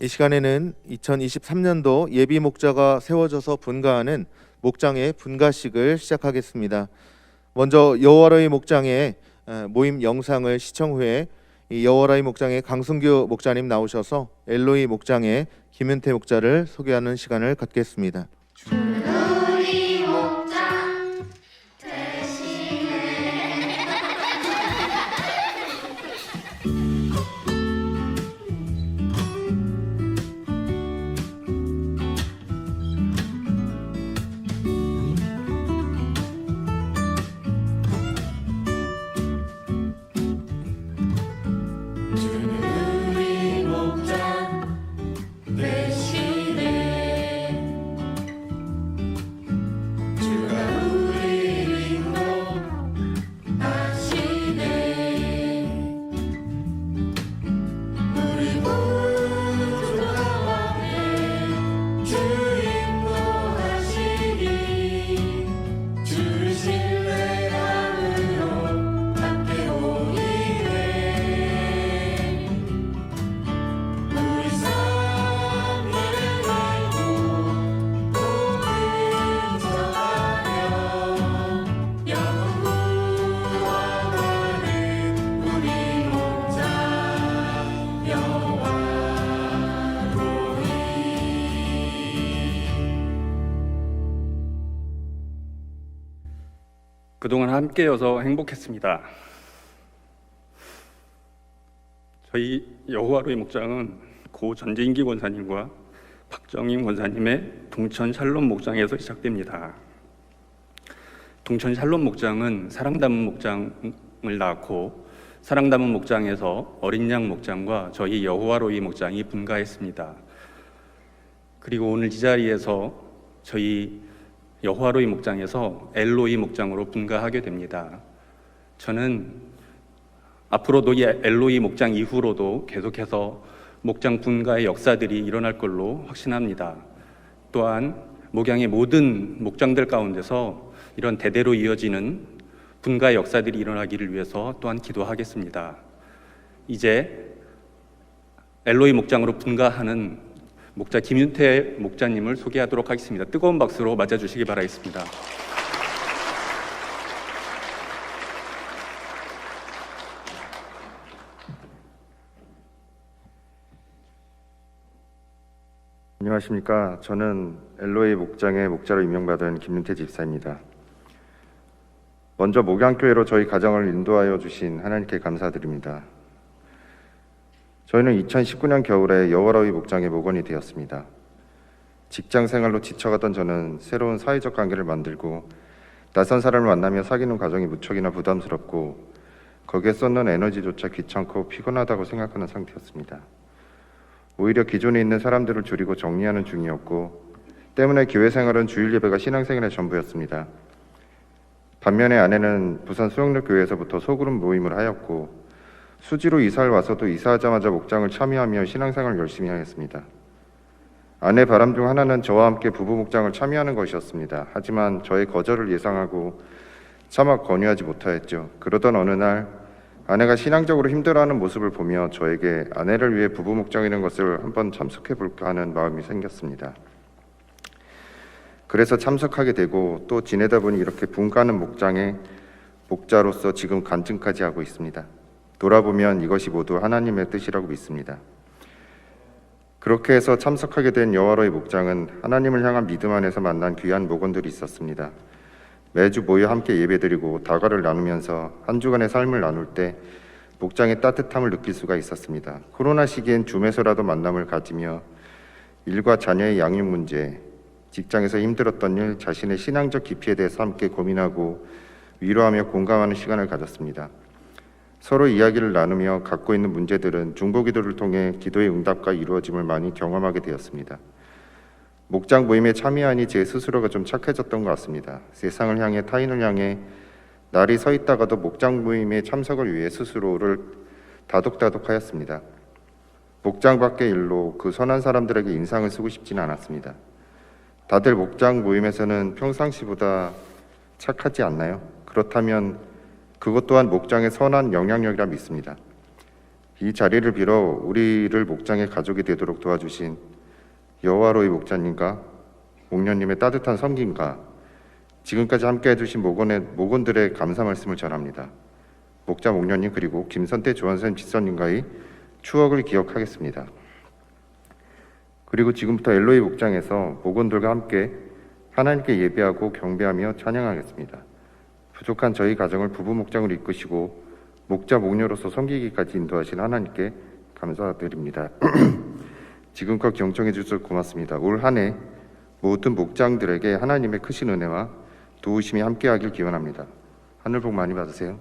이 시간에는 2023년도 예비 목자가 세워져서 분가하는 목장의 분가식을 시작하겠습니다. 먼저 여호와의 목장의 에, 모임 영상을 시청 후에 이 여호와의 목장의 강승규 목자님 나오셔서 엘로이 목장의 김윤태 목자를 소개하는 시간을 갖겠습니다. 그동안 함께여서 행복했습니다. 저희 여호와로의 목장은 고 전재인기 권사님과 박정임 권사님의 동천 샬롬 목장에서 시작됩니다. 동천 샬롬 목장은 사랑 담은 목장을 낳고 사랑 담은 목장에서 어린 양 목장과 저희 여호와로의 목장이 분가했습니다. 그리고 오늘 이 자리에서 저희 여호와로이 목장에서 엘로이 목장으로 분가하게 됩니다. 저는 앞으로도 이 엘로이 목장 이후로도 계속해서 목장 분가의 역사들이 일어날 걸로 확신합니다. 또한 목양의 모든 목장들 가운데서 이런 대대로 이어지는 분가의 역사들이 일어나기를 위해서 또한 기도하겠습니다. 이제 엘로이 목장으로 분가하는 목자 김윤태 목자님을 소개하도록 하겠습니다. 뜨거운 박수로 맞아주시기 바라겠습니다. 안녕하십니까. 저는 엘로이 목장의 목자로 임명받은 김윤태 집사입니다. 먼저 목양교회로 저희 가정을 인도하여 주신 하나님께 감사드립니다. 저희는 2019년 겨울에 여호와로이 목장의 목원이 되었습니다. 직장 생활로 지쳐가던 저는 새로운 사회적 관계를 만들고 낯선 사람을 만나며 사귀는 과정이 무척이나 부담스럽고 거기에 쏟는 에너지조차 귀찮고 피곤하다고 생각하는 상태였습니다. 오히려 기존에 있는 사람들을 줄이고 정리하는 중이었고 때문에 교회 생활은 주일 예배가 신앙생활의 전부였습니다. 반면에 아내는 부산 수영로 교회에서부터 소그룹 모임을 하였고 수지로 이사를 와서도 이사하자마자 목장을 참여하며 신앙생활을 열심히 하였습니다. 아내 바람 중 하나는 저와 함께 부부 목장을 참여하는 것이었습니다. 하지만 저의 거절을 예상하고 차마 권유하지 못하였죠. 그러던 어느 날 아내가 신앙적으로 힘들어하는 모습을 보며 저에게 아내를 위해 부부 목장이라는 것을 한번 참석해 볼까 하는 마음이 생겼습니다. 그래서 참석하게 되고 또 지내다 보니 이렇게 분가하는 목장의 목자로서 지금 간증까지 하고 있습니다. 돌아보면 이것이 모두 하나님의 뜻이라고 믿습니다. 그렇게 해서 참석하게 된 여호와로의 목장은 하나님을 향한 믿음 안에서 만난 귀한 목원들이 있었습니다. 매주 모여 함께 예배드리고 다과를 나누면서 한 주간의 삶을 나눌 때 목장의 따뜻함을 느낄 수가 있었습니다. 코로나 시기엔 줌에서라도 만남을 가지며 일과 자녀의 양육 문제, 직장에서 힘들었던 일, 자신의 신앙적 깊이에 대해서 함께 고민하고 위로하며 공감하는 시간을 가졌습니다. 서로 이야기를 나누며 갖고 있는 문제들은 중보 기도를 통해 기도의 응답과 이루어짐을 많이 경험하게 되었습니다. 목장 모임에 참여하니 제 스스로가 좀 착해졌던 것 같습니다. 세상을 향해 타인을 향해 날이 서 있다가도 목장 모임에 참석을 위해 스스로를 다독다독하였습니다. 목장 밖의 일로 그 선한 사람들에게 인상을 쓰고 싶지는 않았습니다. 다들 목장 모임에서는 평상시보다 착하지 않나요? 그렇다면 그것 또한 목장의 선한 영향력이라 믿습니다. 이 자리를 빌어 우리를 목장의 가족이 되도록 도와주신 여호와로의 목자님과 목련님의 따뜻한 섬김과 지금까지 함께 해주신 목원의, 목원들의 감사 말씀을 전합니다. 목자 목련님 그리고 김선태 조원선 지선님과의 추억을 기억하겠습니다. 그리고 지금부터 엘로이 목장에서 목원들과 함께 하나님께 예배하고 경배하며 찬양하겠습니다. 부족한 저희 가정을 부부 목장을 이끄시고 목자 목녀로서 섬기기까지 인도하신 하나님께 감사드립니다. 지금껏 경청해 주셔서 고맙습니다. 올 한 해 모든 목장들에게 하나님의 크신 은혜와 도우심이 함께하길 기원합니다. 하늘 복 많이 받으세요.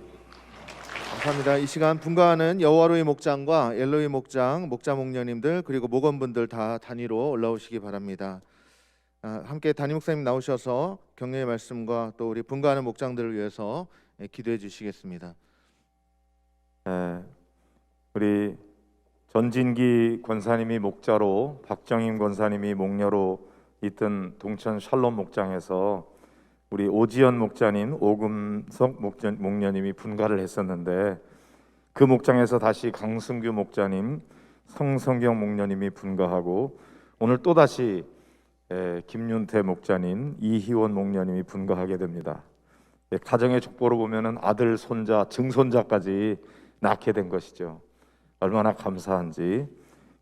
감사합니다. 이 시간 분가하는 여호와로의 목장과 엘로이 목장, 목자 목녀님들 그리고 목원분들 다 단위로 올라오시기 바랍니다. 아, 함께 담임 목사님 나오셔서 격려의 말씀과 또 우리 분가하는 목장들을 위해서 예, 기도해 주시겠습니다. 예, 우리 전진기 권사님이 목자로 박정임 권사님이 목녀로 있던 동천 샬롬 목장에서 우리 오지연 목자님 오금석 목자, 목녀님이 분가를 했었는데 그 목장에서 다시 강승규 목자님 성성경 목녀님이 분가하고 오늘 또 다시 예, 김윤태 목자님 이희원 목녀님이 분가하게 됩니다. 예, 가정의 족보로 보면은 아들, 손자, 증손자까지 낳게 된 것이죠. 얼마나 감사한지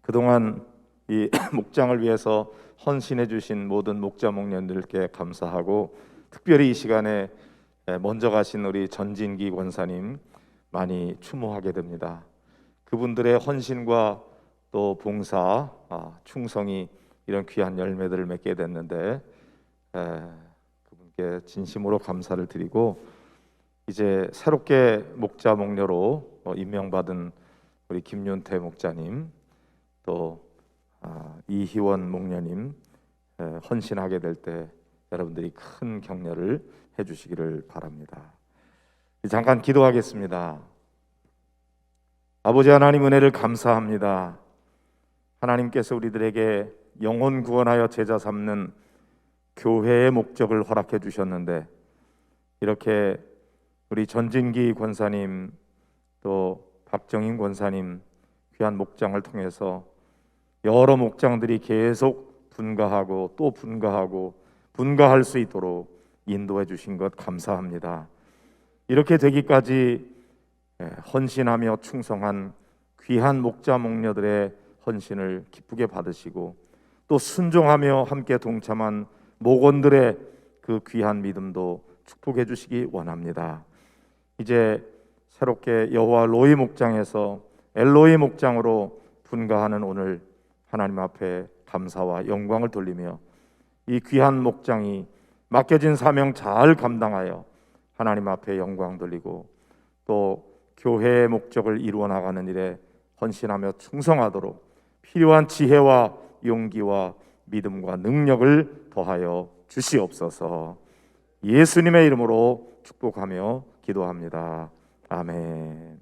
그동안 이 목장을 위해서 헌신해 주신 모든 목자 목년들께 감사하고 특별히 이 시간에 먼저 가신 우리 전진기 권사님 많이 추모하게 됩니다. 그분들의 헌신과 또 봉사, 아, 충성이 이런 귀한 열매들을 맺게 됐는데 에, 그분께 진심으로 감사를 드리고 이제 새롭게 목자 목녀로 어, 임명받은 우리 김윤태 목자님 또 아, 이희원 목녀님 에, 헌신하게 될 때 여러분들이 큰 격려를 해주시기를 바랍니다. 잠깐 기도하겠습니다. 아버지 하나님 은혜를 감사합니다. 하나님께서 우리들에게 영혼 구원하여 제자 삼는 교회의 목적을 허락해 주셨는데 이렇게 우리 전진기 권사님 또 박정인 권사님 귀한 목장을 통해서 여러 목장들이 계속 분가하고 또 분가하고 분가할 수 있도록 인도해 주신 것 감사합니다. 이렇게 되기까지 예, 헌신하며 충성한 귀한 목자 목녀들의 헌신을 기쁘게 받으시고 또 순종하며 함께 동참한 목원들의 그 귀한 믿음도 축복해 주시기 원합니다. 이제 새롭게 여호와 로이 목장에서 엘로이 목장으로 분가하는 오늘 하나님 앞에 감사와 영광을 돌리며 이 귀한 목장이 맡겨진 사명 잘 감당하여 하나님 앞에 영광 돌리고 또 교회의 목적을 이루어 나가는 일에 헌신하며 충성하도록 필요한 지혜와 용기와 믿음과 능력을 더하여 주시옵소서. 예수님의 이름으로 축복하며 기도합니다. 아멘.